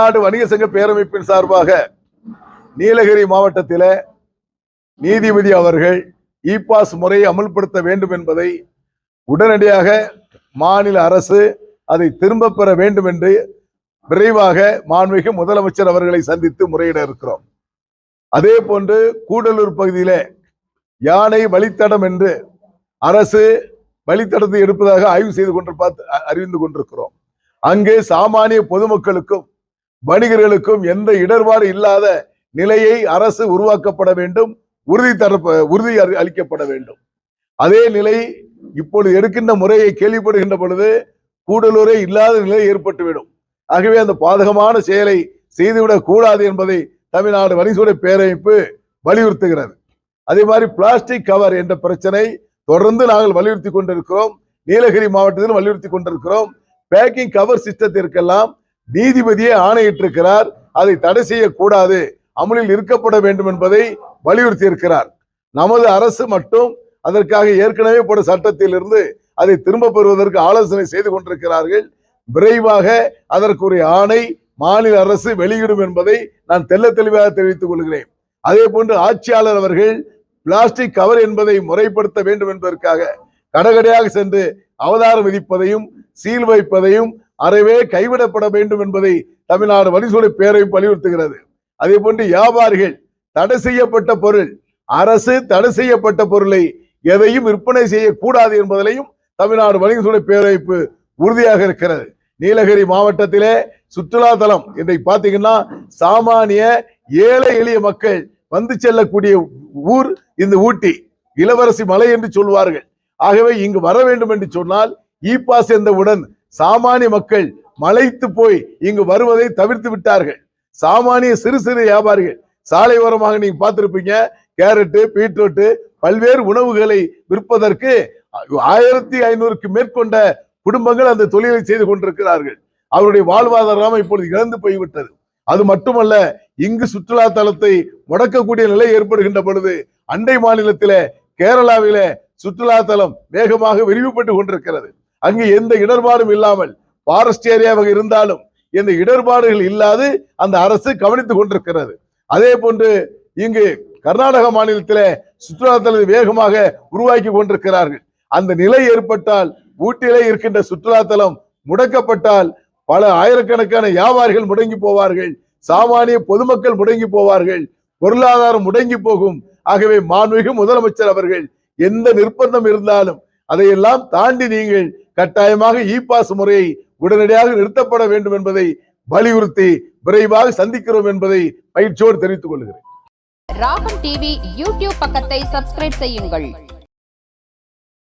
தமிழ்நாடு வணிக சங்க பேரமைப்பின் சார்பாக நீலகிரி மாவட்டத்தில் நீதிபதி அவர்கள் இ பாஸ் முறையை அமல்படுத்த வேண்டும் என்பதை உடனடியாக மாநில அரசு அதை திரும்ப பெற வேண்டும் என்று விரைவாக மாண்புமிகு முதலமைச்சர் அவர்களை சந்தித்து முறையிட இருக்கிறோம். அதே போன்று கூடலூர் பகுதியில் யானை வழித்தடம் என்று அரசு வழித்தடத்தை எடுப்பதாக ஆய்வு செய்து கொண்டு பார்த்து அறிந்து கொண்டிருக்கிறோம். அங்கே சாமானிய பொதுமக்களுக்கும் வணிகர்களுக்கும் எந்த இடர்பாடு இல்லாத நிலையை அரசு உருவாக்கப்பட வேண்டும் உறுதி தரப்ப உறுதி அறி- அளிக்கப்பட வேண்டும். அதே நிலை இப்பொழுது எடுக்கின்ற முறையை கேள்விப்படுகின்ற பொழுது கூடலூரே இல்லாத நிலை ஏற்பட்டுவிடும் ஆகவே அந்த பாதகமான செயலை செய்துவிடக் கூடாது என்பதை தமிழ்நாடு வணிகசூட பேரமைப்பு வலியுறுத்துகிறது. அதே மாதிரி பிளாஸ்டிக் கவர் என்ற பிரச்சனை தொடர்ந்து நாங்கள் வலியுறுத்தி கொண்டிருக்கிறோம். நீலகிரி மாவட்டத்திலும் வலியுறுத்தி கொண்டிருக்கிறோம். பேக்கிங் கவர் சிஸ்டத்திற்கெல்லாம் நீதிபதியே ஆணையிட்டிருக்கிறார். அதை தடை செய்யக்கூடாது. அமலில் இருக்கப்பட வேண்டும் என்பதை வலியுறுத்தி இருக்கிறார் நமது அரசு மட்டும் அதற்காக ஏற்கனவே போட சட்டத்திலிருந்து அதை திரும்ப பெறுவதற்கு ஆலோசனை செய்து கொண்டிருக்கிறார்கள். விரைவாக அதற்குரிய ஆணை மாநில அரசு வெளியிடும் என்பதை நான் தெல்ல தெளிவாக தெரிவித்துக் கொள்கிறேன். அதே போன்று ஆட்சியாளர் அவர்கள் பிளாஸ்டிக் கவர் என்பதை முறைப்படுத்த வேண்டும் என்பதற்காக கடகடையாக சென்று அவதாரம் விதிப்பதையும் சீல் வைப்பதையும் அறவே கைவிடப்பட வேண்டும் என்பதை தமிழ்நாடு வரிசூலை பேரவை வலியுறுத்துகிறது. அதே போன்று வியாபாரிகள் தடை செய்யப்பட்ட பொருள் அரசு தடை செய்யப்பட்ட பொருளை எதையும் விற்பனை செய்யக்கூடாது என்பதிலையும் தமிழ்நாடு வணிகசூலை பேரவைப்பு உறுதியாக இருக்கிறது. நீலகிரி மாவட்டத்திலே சுற்றுலா தலம் இன்றைக்கு பார்த்தீங்கன்னா சாமானிய ஏழை எளிய மக்கள் வந்து செல்லக்கூடிய ஊர் இந்த ஊட்டி. இளவரசி மலை என்று சொல்வார்கள் ஆகவே இங்கு வர வேண்டும் என்று சொன்னால் இ பாஸ் என்றவுடன் சாமானிய மக்கள் மலைத்து போய் இங்கு வருவதை தவிர்த்து விட்டார்கள். சாமானிய சிறு சிறு வியாபாரிகள் சாலை ஓரமாக நீங்க பார்த்திருப்பீங்க கேரட்டு பீட்ரூட்டு பல்வேறு உணவுகளை விற்பதற்கு ஆயிரத்தி ஐநூறுக்கு மேற்கொண்ட குடும்பங்கள் அந்த தொழிலை செய்து கொண்டிருக்கிறார்கள். அவருடைய வாழ்வாதாரம் இப்பொழுது இழந்து போய்விட்டது. அது மட்டுமல்ல இங்கு சுற்றுலா தலத்தை முடக்கக்கூடிய நிலை ஏற்படுகின்ற பொழுது அண்டை மாநிலத்தில கேரளாவில சுற்றுலா தலம் வேகமாக விரிவுபட்டு கொண்டிருக்கிறது. அங்கு எந்த இடர்பாடும் இல்லாமல் ஃபாரஸ்ட் ஏரியாவாக இருந்தாலும் எந்த இடர்பாடுகள் இல்லாது அந்த அரசு கவனித்துக் கொண்டிருக்கிறது. அதே போன்று இங்கு கர்நாடக மாநிலத்தில் சுற்றுலாத்தலத்தை வேகமாக உருவாக்கி கொண்டிருக்கிறார்கள். அந்த நிலை ஏற்பட்டால் ஊட்டியிலே இருக்கின்ற சுற்றுலாத்தலம் முடக்கப்பட்டால் பல ஆயிரக்கணக்கான வியாபாரிகள் முடங்கி போவார்கள். சாமானிய பொதுமக்கள் முடங்கி போவார்கள். பொருளாதாரம் முடங்கி போகும். ஆகவே மாண்புமிகு முதலமைச்சர் அவர்கள் எந்த நிர்பந்தம் இருந்தாலும் அதையெல்லாம் தாண்டி நீங்கள் கட்டாயமாக e இ பாஸ் முறையை உடனடியாக நிறுத்தப்பட வேண்டும் என்பதை வலியுறுத்தி விரைவாக சந்திக்கிறோம் என்பதை பயிற்சியோடு தெரிவித்துக் கொள்கிறேன். ராகம் டிவி யூடியூப் பக்கத்தை சப்ஸ்கிரைப் செய்யுங்கள்.